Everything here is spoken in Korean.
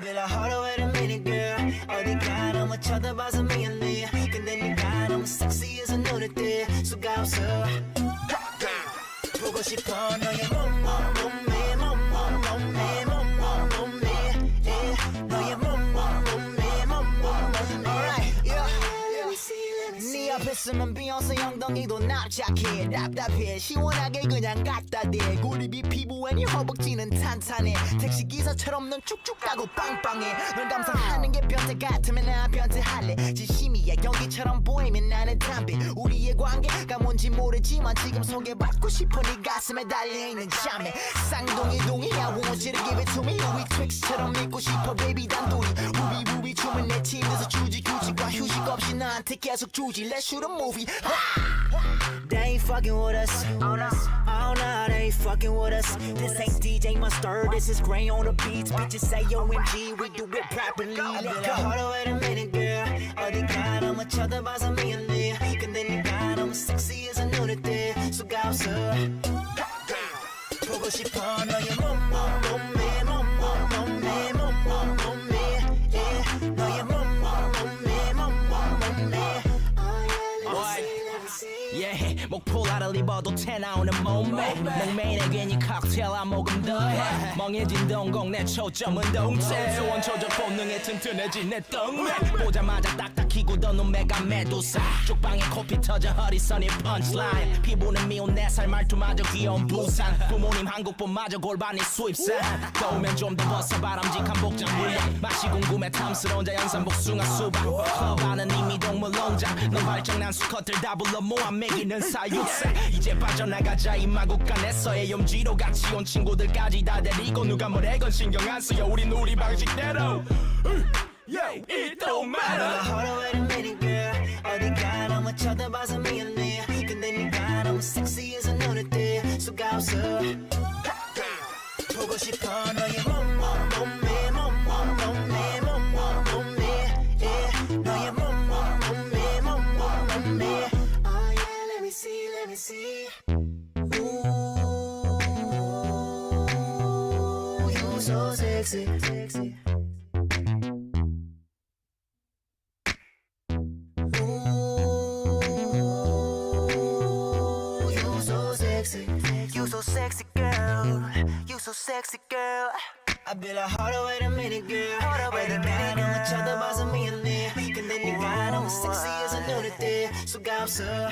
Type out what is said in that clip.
be like hold on wait a minute girl 어디가 너무 쳐다봐서 미안해 근데 네가 너무 섹시해서 눈에 띄 수가 없어 보고 싶어 너의 몸 쓰면 비욘세 엉덩이도 납작해. 답답해. 시원하게 그냥 갖다 대. 피부에 네 허벅지는 탄탄해. 택시기사처럼 넌 쭉쭉 가고 빵빵해. 널 감상하는 게 변태 같으면 나 변태할래. 진심이야. 연기처럼 보이면 나는 담배. 우리의 관계가 뭔지 모르지만 지금 소개받고 싶어 네 가슴에 달려있는 잠에 쌍둥이 you to give it to me 우리 트릭스처럼 믿고 싶어. Baby 단둘이. 우비 우비 춤은 내 팀에서 주지 규칙과 휴식 없이 나한테 계속 주지 Let's shoot a movie They ain't fucking with us Oh no, oh no, they ain't fucking with us This ain't DJ Mustard, this is Gray on the beats Bitches say OMG, we do it properly Let go Hold on, wait a minute girl 어디가 너무 쳐다봐서 미안해 yeah. 목폴라를 입어도 태 나오는 몸매. 맹매인에 괜히 칵테일 한 모금 더해 멍해진 동공 내 초점은 동체. 소원 조절 본능에 튼튼해진 내 덩매. 보자마자 딱딱히 굳어놓은 메가 메두사. 쪽방에 코피 터져 허리선이 펀치라인 피부는 미운 네살 말투마저 귀여운 부산. 부모님 한국분마저 골반이 수입산. 더우면 좀 더 벗어 바람직한 복장 궁금해 탐스러운 자연산 복숭아 수박. 안은 이미 동물 농장 넌 발정난 수컷들 다 불러 모아 먹이는 사육사 이제 빠져나가자 이 마국간에서의 염지로 같이 온 친구들까지 다 데리고 누가 뭐래건 신경 안 쓰여. 우린 우리 방식대로. Yeah, it don't matter. Hold on, wait. 어디가 너무 쳐다봐서 미안해. 근데 네가 너무 섹시해서 눈에 띄 수가 없어. 보고 싶어 너의 me see. Ooh, you so sexy, sexy. You so sexy, you so sexy girl, you so sexy girl. I bet I hold away a minute, girl. Hold away a minute, girl. on each other, buys a millionaire. Can then you got on sexy as a nudity. So, 감사.